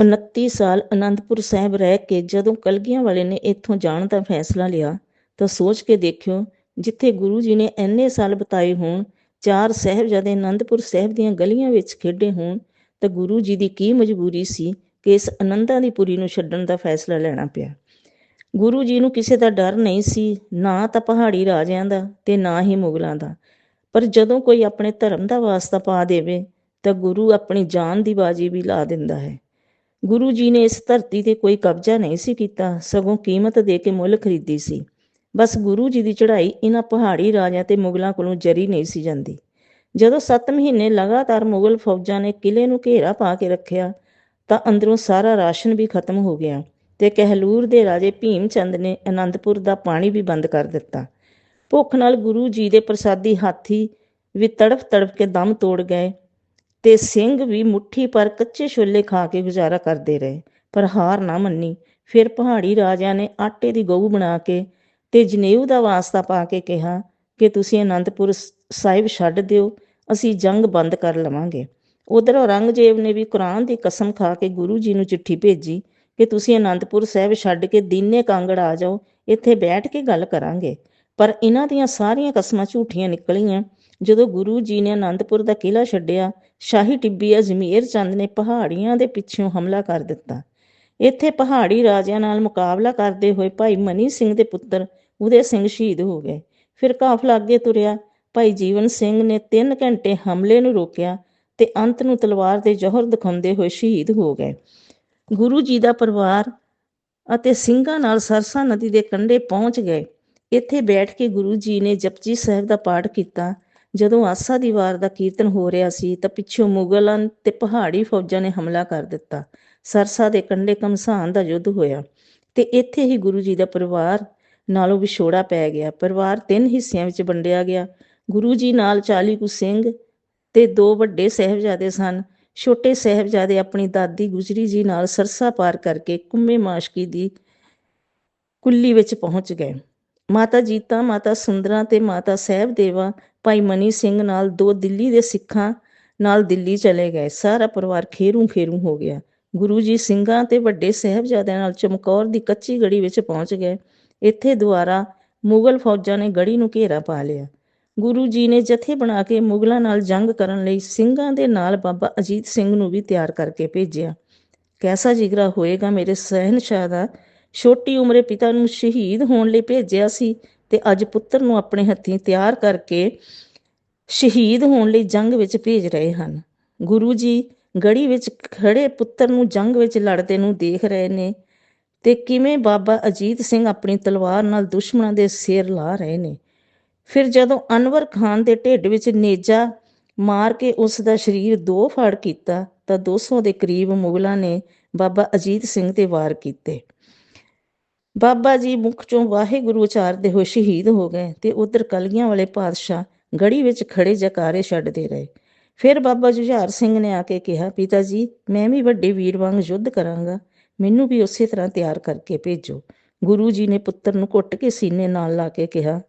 29 ਸਾਲ ਅਨੰਦਪੁਰ ਸਾਹਿਬ ਰਹਿ ਕੇ ਜਦੋਂ ਕਲਗੀਆਂ ਵਾਲੇ ਨੇ ਇੱਥੋਂ ਜਾਣ ਦਾ ਫੈਸਲਾ ਲਿਆ, ਤਾਂ ਸੋਚ ਕੇ ਦੇਖਿਓ, ਜਿੱਥੇ ਗੁਰੂ ਜੀ ਨੇ ਇੰਨੇ ਸਾਲ ਬਿਤਾਏ ਹੋਣ, ਚਾਰ ਸਾਹਿਬਜ਼ਾਦੇ ਅਨੰਦਪੁਰ ਸਾਹਿਬ ਦੀਆਂ ਗਲੀਆਂ ਵਿੱਚ ਖੇਡੇ ਹੋਣ, ਤਾਂ ਗੁਰੂ ਜੀ ਦੀ ਕੀ ਮਜਬੂਰੀ ਸੀ ਕਿ ਇਸ ਆਨੰਦਾਂ ਦੀ ਪੁਰੀ ਨੂੰ ਛੱਡਣ ਦਾ ਫੈਸਲਾ ਲੈਣਾ ਪਿਆ। ਗੁਰੂ ਜੀ ਨੂੰ ਕਿਸੇ ਦਾ ਡਰ ਨਹੀਂ ਸੀ, ਨਾ ਤਾਂ ਪਹਾੜੀ ਰਾਜਿਆਂ ਦਾ ਤੇ ਨਾ ਹੀ ਮੁਗਲਾਂ ਦਾ। ਪਰ ਜਦੋਂ ਕੋਈ ਆਪਣੇ ਧਰਮ ਦਾ ਵਾਸਤਾ ਪਾ ਦੇਵੇ, ਤਾਂ ਗੁਰੂ ਆਪਣੀ ਜਾਨ ਦੀ ਬਾਜੀ ਵੀ ਲਾ ਦਿੰਦਾ ਹੈ। ਗੁਰੂ ਜੀ ਨੇ ਇਸ ਧਰਤੀ ਤੇ ਕੋਈ ਕਬਜ਼ਾ ਨਹੀਂ ਸੀ ਕੀਤਾ, ਸਗੋਂ ਕੀਮਤ ਦੇ ਕੇ ਮੁੱਲ ਖਰੀਦੀ ਸੀ। ਬਸ ਗੁਰੂ ਜੀ ਦੀ ਚੜ੍ਹਾਈ ਇਹਨਾਂ ਪਹਾੜੀ ਰਾਜਿਆਂ ਤੇ ਮੁਗਲਾਂ ਕੋਲੋਂ ਜਰੀ ਨਹੀਂ ਸੀ ਜਾਂਦੀ। ਜਦੋਂ 7 ਮਹੀਨੇ ਲਗਾਤਾਰ ਮੁਗਲ ਫੌਜਾਂ ਨੇ ਕਿਲੇ ਨੂੰ ਘੇਰਾ ਪਾ ਕੇ ਰੱਖਿਆ, ਤਾਂ ਅੰਦਰੋਂ ਸਾਰਾ ਰਾਸ਼ਨ ਵੀ ਖਤਮ ਹੋ ਗਿਆ ਤੇ ਕਹਿਲੂਰ ਦੇ ਰਾਜੇ ਭੀਮ ਚੰਦ ਨੇ ਅਨੰਦਪੁਰ ਦਾ ਪਾਣੀ ਵੀ ਬੰਦ ਕਰ ਦਿੱਤਾ। ਭੁੱਖ ਨਾਲ ਗੁਰੂ ਜੀ ਦੇ ਪ੍ਰਸਾਦੀ ਹਾਥੀ ਵੀ ਤੜਫ ਤੜਫ ਕੇ ਦਮ ਤੋੜ ਗਏ ਤੇ ਸਿੰਘ ਵੀ ਮੁੱਠੀ ਪਰ ਕੱਚੇ ਛੋਲੇ ਖਾ ਕੇ ਗੁਜ਼ਾਰਾ ਕਰਦੇ ਰਹੇ, ਪਰ ਹਾਰ ਨਾ ਮੰਨੀ। ਫਿਰ ਪਹਾੜੀ ਰਾਜਿਆਂ ਨੇ ਆਟੇ ਦੀ ਗਊ ਬਣਾ ਕੇ ਤੇ ਜਨੇਊ ਦਾ ਵਾਸਤਾ ਪਾ ਕੇ ਕਿਹਾ ਕਿ ਤੁਸੀਂ ਅਨੰਦਪੁਰ ਸਾਹਿਬ ਛੱਡ ਦਿਓ, ਅਸੀਂ ਜੰਗ ਬੰਦ ਕਰ ਲਵਾਂਗੇ। ਉਧਰ ਔਰੰਗਜ਼ੇਬ ਨੇ ਵੀ ਕੁਰਾਨ ਦੀ ਕਸਮ ਖਾ ਕੇ ਗੁਰੂ ਜੀ ਨੂੰ ਚਿੱਠੀ ਭੇਜੀ ਕਿ ਤੁਸੀਂ ਅਨੰਦਪੁਰ ਸਾਹਿਬ ਛੱਡ ਕੇ ਦੀਨੇ ਕਾਂਗੜ ਆ ਜਾਓ, ਇੱਥੇ ਬੈਠ ਕੇ ਗੱਲ ਕਰਾਂਗੇ। ਪਰ ਇਹਨਾਂ ਦੀਆਂ ਸਾਰੀਆਂ ਕਸਮਾਂ ਝੂਠੀਆਂ ਨਿਕਲੀਆਂ ਜਦੋਂ ਗੁਰੂ ਜੀ ਨੇ ਅਨੰਦਪੁਰ ਦਾ ਕਿਲਾ ਛੱਡਿਆ, ਸ਼ਾਹੀ ਟਿੱਬੀ ਅਜਮੇਰ ਚੰਦ ਨੇ ਪਹਾੜੀਆਂ ਦੇ ਪਿੱਛੋਂ ਹਮਲਾ ਕਰ ਦਿੱਤਾ। ਇੱਥੇ ਪਹਾੜੀ ਰਾਜਿਆਂ ਨਾਲ ਮੁਕਾਬਲਾ ਕਰਦੇ ਹੋਏ ਭਾਈ ਮਨੀ ਸਿੰਘ ਦੇ ਪੁੱਤਰ ਉਦੇ ਸਿੰਘ ਸ਼ਹੀਦ ਹੋ ਗਏ। ਫਿਰ ਕਾਫਲਾ ਅੱਗੇ ਤੁਰਿਆ। ਭਾਈ ਜੀਵਨ ਸਿੰਘ ਨੇ 3 ਘੰਟੇ ਹਮਲੇ ਨੂੰ ਰੋਕਿਆ ਤੇ ਅੰਤ ਨੂੰ ਤਲਵਾਰ ਦੇ ਜ਼ੋਹਰ ਦਿਖਾਉਂਦੇ ਹੋਏ ਸ਼ਹੀਦ ਹੋ ਗਏ। ਗੁਰੂ ਜੀ ਦਾ ਪਰਿਵਾਰ ਅਤੇ ਸਿੰਘਾਂ ਨਾਲ ਸਰਸਾ ਨਦੀ ਦੇ ਕੰਢੇ ਪਹੁੰਚ ਗਏ। ਇੱਥੇ ਬੈਠ ਕੇ ਗੁਰੂ ਜੀ ਨੇ ਜਪਜੀ ਸਾਹਿਬ ਦਾ ਪਾਠ ਕੀਤਾ। ਜਦੋਂ ਆਸਾ ਦੀ ਵਾਰ ਦਾ ਕੀਰਤਨ ਹੋ ਰਿਹਾ ਸੀ ਤਾਂ ਪਿੱਛੋਂ ਮੁਗਲਾਂ ਤੇ ਪਹਾੜੀ ਫੌਜਾਂ ਨੇ ਹਮਲਾ ਕਰ ਦਿੱਤਾ। ਸਰਸਾ ਦੇ ਕੰਢੇ ਕਮਸਾਨ ਦਾ ਯੁੱਧ ਹੋਇਆ ਤੇ ਇੱਥੇ ਹੀ ਗੁਰੂ ਜੀ ਦਾ ਪਰਿਵਾਰ ਨਾਲੋਂ ਵਿਛੋੜਾ ਪੈ ਗਿਆ। ਪਰਿਵਾਰ ਤਿੰਨ ਹਿੱਸਿਆਂ ਵਿੱਚ ਵੰਡਿਆ ਗਿਆ। ਗੁਰੂ ਜੀ ਨਾਲ 40 ਕੁ ਸਿੰਘ ਤੇ ਦੋ ਵੱਡੇ ਸਹਿਬਜ਼ਾਦੇ ਸਨ। ਛੋਟੇ ਸਹਿਬਜ਼ਾਦੇ ਆਪਣੀ ਦਾਦੀ ਗੁਜਰੀ ਜੀ ਨਾਲ ਸਰਸਾ ਪਾਰ ਕਰਕੇ ਕੁੰਮੇ ਮਾਸ਼ਕੀ ਦੀ ਕੁੱਲੀ ਵਿੱਚ ਪਹੁੰਚ ਗਏ। ਮਾਤਾ ਜੀਤਾ, ਮਾਤਾ ਸੁੰਦਰਾ ਤੇ ਮਾਤਾ ਸਹਿਬਦੇਵਾ ਭਾਈ ਮਨੀ ਸਿੰਘ ਨਾਲ ਦੋ ਦਿੱਲੀ ਦੇ ਸਿੱਖਾਂ ਨਾਲ ਦਿੱਲੀ ਚਲੇ ਗਏ। ਸਾਰਾ ਪਰਿਵਾਰ ਖੇਰੂ ਖੇਰੂ ਹੋ ਗਿਆ। ਗੁਰੂ ਜੀ ਸਿੰਘਾਂ ਤੇ ਵੱਡੇ ਸਹਿਬਜ਼ਾਦਿਆਂ ਨਾਲ ਚਮਕੌਰ ਦੀ ਕੱਚੀ ਗੜੀ ਵਿੱਚ ਪਹੁੰਚ ਗਏ। ਇੱਥੇ ਦੁਆਰਾ ਮੁਗਲ ਫੌਜਾਂ ਨੇ ਗੜੀ ਨੂੰ ਘੇਰਾ ਪਾ ਲਿਆ। ਗੁਰੂ ਜੀ ਨੇ ਜਥੇ ਬਣਾ ਕੇ ਮੁਗਲਾਂ ਨਾਲ ਜੰਗ ਕਰਨ ਲਈ ਸਿੰਘਾਂ ਦੇ ਨਾਲ ਬਾਬਾ ਅਜੀਤ ਸਿੰਘ ਨੂੰ ਵੀ ਤਿਆਰ ਕਰਕੇ ਭੇਜਿਆ। ਕੈਸਾ ਜਿਗਰਾ ਹੋਏਗਾ ਮੇਰੇ ਸਹਿਨਸ਼ਾਹ ਦਾ? ਛੋਟੀ ਉਮਰੇ ਪਿਤਾ ਨੂੰ ਸ਼ਹੀਦ ਹੋਣ ਲਈ ਭੇਜਿਆ ਸੀ। ਤੇ ਅੱਜ ਪੁੱਤਰ ਨੂੰ ਆਪਣੇ ਹੱਥੀਂ ਤਿਆਰ ਕਰਕੇ ਸ਼ਹੀਦ ਹੋਣ ਲਈ ਜੰਗ ਵਿੱਚ ਭੇਜ ਰਹੇ ਹਨ। ਗੁਰੂ ਜੀ ਗੜੀ ਵਿੱਚ ਖੜੇ ਪੁੱਤਰ ਨੂੰ ਜੰਗ ਵਿੱਚ ਲੜਦੇ ਨੂੰ ਦੇਖ ਰਹੇ ਨੇ ਤੇ ਕਿਵੇਂ ਬਾਬਾ ਅਜੀਤ ਸਿੰਘ ਆਪਣੀ ਤਲਵਾਰ ਨਾਲ ਦੁਸ਼ਮਣਾਂ ਦੇ ਸਿਰ ਲਾ ਰਹੇ ਨੇ। ਫਿਰ ਜਦੋਂ ਅਨਵਰ ਖਾਨ ਦੇ ਢਿੱਡ ਵਿੱਚ ਨੇਜਾ ਮਾਰ ਕੇ ਉਸ ਦਾ ਸਰੀਰ ਦੋ ਫਾੜ ਕੀਤਾ ਤਾਂ 200 ਦੇ ਕਰੀਬ ਮੁਗਲਾਂ ਨੇ ਬਾਬਾ ਅਜੀਤ ਸਿੰਘ ਤੇ ਵਾਰ ਕੀਤੇ। ਬਾਬਾ ਜੀ ਮੁਖ ਚੋਂ ਵਾਹਿਗੁਰੂ ਉਚਾਰਦੇ ਹੋਏ ਸ਼ਹੀਦ ਹੋ ਗਏ ਤੇ ਉਧਰ ਕਲਗੀਆਂ ਵਾਲੇ ਪਾਤਸ਼ਾਹ ਗੜੀ ਵਿੱਚ ਖੜੇ ਜਕਾਰੇ ਛੱਡਦੇ ਰਹੇ। ਫਿਰ ਬਾਬਾ ਜੁਝਾਰ ਸਿੰਘ ਨੇ ਆ ਕੇ ਕਿਹਾ, ਪਿਤਾ ਜੀ, ਮੈਂ ਵੀ ਵੱਡੇ ਵੀਰ ਵਾਂਗ ਯੁੱਧ ਕਰਾਂਗਾ। ਮੈਨੂੰ ਵੀ ਉਸੇ ਤਰ੍ਹਾਂ ਤਿਆਰ ਕਰਕੇ ਭੇਜੋ। ਗੁਰੂ ਜੀ ਨੇ ਪੁੱਤਰ ਨੂੰ ਘੁੱਟ ਕੇ ਸੀਨੇ ਨਾਲ ਲਾ ਕੇ ਕਿਹਾ,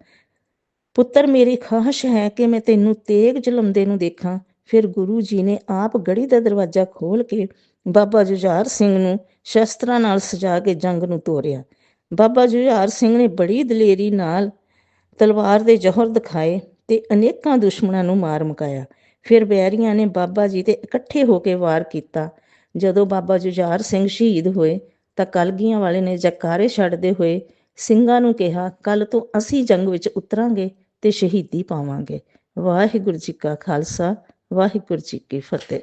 ਪੁੱਤਰ, ਮੇਰੀ ਖਾਹਸ਼ ਹੈ ਕਿ ਮੈਂ ਤੈਨੂੰ ਤੇਗ ਜਲਮਦੇ ਨੂੰ ਦੇਖਾਂ। ਫਿਰ ਗੁਰੂ ਜੀ ਨੇ ਆਪ ਗੜੀ ਦਾ ਦਰਵਾਜ਼ਾ ਖੋਲ ਕੇ ਬਾਬਾ ਜੁਝਾਰ ਸਿੰਘ ਨੂੰ ਸ਼ਸਤਰਾਂ ਨਾਲ ਸਜਾ ਕੇ ਜੰਗ ਨੂੰ ਤੋਰਿਆ। ਬਾਬਾ ਜੁਝਾਰ ਸਿੰਘ ਨੇ ਬੜੀ ਦਲੇਰੀ ਨਾਲ ਤਲਵਾਰ ਦੇ ਜ਼ੋਹਰ ਦਿਖਾਏ ਤੇ ਅਨੇਕਾਂ ਦੁਸ਼ਮਣਾਂ ਨੂੰ ਮਾਰ ਮੁਕਾਇਆ। ਫਿਰ ਬੈਰੀਆਂ ਨੇ ਬਾਬਾ ਜੀ ਤੇ ਇਕੱਠੇ ਹੋ ਕੇ ਵਾਰ ਕੀਤਾ। ਜਦੋਂ ਬਾਬਾ ਜੁਝਾਰ ਸਿੰਘ ਸ਼ਹੀਦ ਹੋਏ ਤਾਂ ਕਲਗੀਆਂ ਵਾਲੇ ਨੇ ਜਕਾਰੇ ਛੱਡਦੇ ਹੋਏ ਸਿੰਘਾਂ ਨੂੰ ਕਿਹਾ ਕੱਲ ਤੋਂ ਅਸੀਂ ਜੰਗ ਵਿੱਚ ਉਤਰਾਂਗੇ ਤੇ ਸ਼ਹੀਦੀ ਪਾਵਾਂਗੇ। ਵਾਹਿਗੁਰੂ ਜੀ ਕਾ ਖਾਲਸਾ, ਵਾਹਿਗੁਰੂ ਜੀ ਕੀ ਫਤਿਹ।